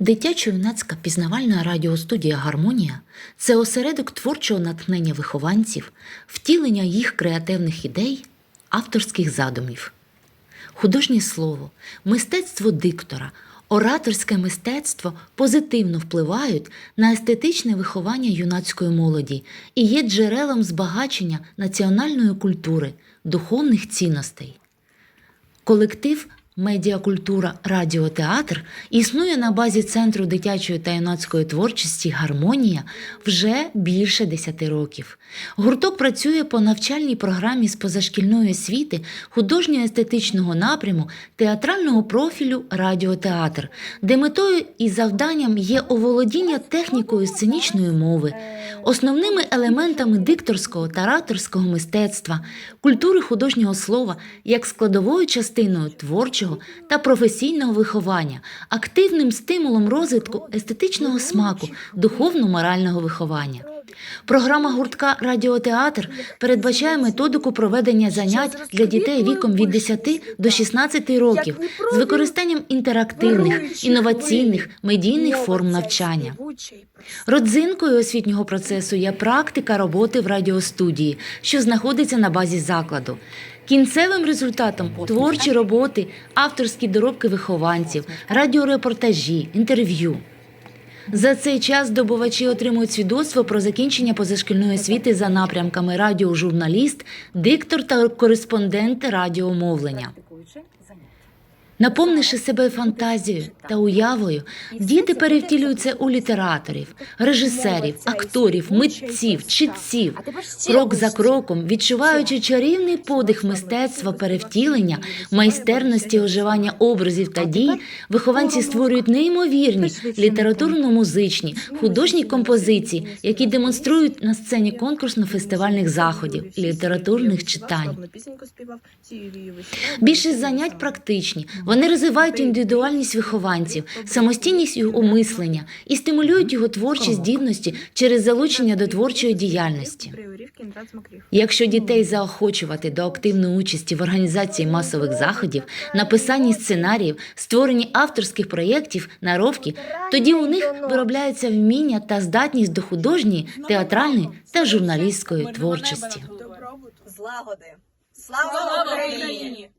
Дитячо-юнацька пізнавальна радіостудія Гармонія це осередок творчого натхнення вихованців, втілення їх креативних ідей, авторських задумів. Художнє слово, мистецтво диктора, ораторське мистецтво позитивно впливають на естетичне виховання юнацької молоді і є джерелом збагачення національної культури, духовних цінностей. Колектив Медіакультура Радіотеатр існує на базі Центру дитячої та юнацької творчості Гармонія вже більше 10 років. Гурток працює по навчальній програмі з позашкільної освіти, художньо-естетичного напряму, театрального профілю Радіотеатр, де метою і завданням є оволодіння технікою сценічної мови, основними елементами дикторського та ораторського мистецтва, культури художнього слова як складовою частиною творчого та професійного виховання, активним стимулом розвитку естетичного смаку, духовно-морального виховання. Програма гуртка Радіотеатр передбачає методику проведення занять для дітей віком від 10 до 16 років з використанням інтерактивних, інноваційних медійних форм навчання. Родзинкою освітнього процесу є практика роботи в радіостудії, що знаходиться на базі закладу. Кінцевим результатом творчі роботи, авторські доробки вихованців, радіорепортажі, інтерв'ю. За цей час здобувачі отримують свідоцтво про закінчення позашкільної освіти за напрямками радіожурналіст, диктор та кореспондент радіомовлення. Наповнивши себе фантазією та уявою, діти перевтілюються у літераторів, режисерів, акторів, митців, читців, крок за кроком, відчуваючи чарівний подих мистецтва перевтілення, майстерності оживання образів та дій, вихованці створюють неймовірні літературно-музичні, художні композиції, які демонструють на сцені конкурсно-фестивальних заходів, літературних читань. Більшість занять практичні. Вони розвивають індивідуальність вихованців, самостійність його мислення і стимулюють його творчі здібності через залучення до творчої діяльності. Якщо дітей заохочувати до активної участі в організації масових заходів, написанні сценаріїв, створенні авторських проєктів, наровки, тоді у них виробляється вміння та здатність до художньої, театральної та журналістської творчості. Злагоди. Слава Україні!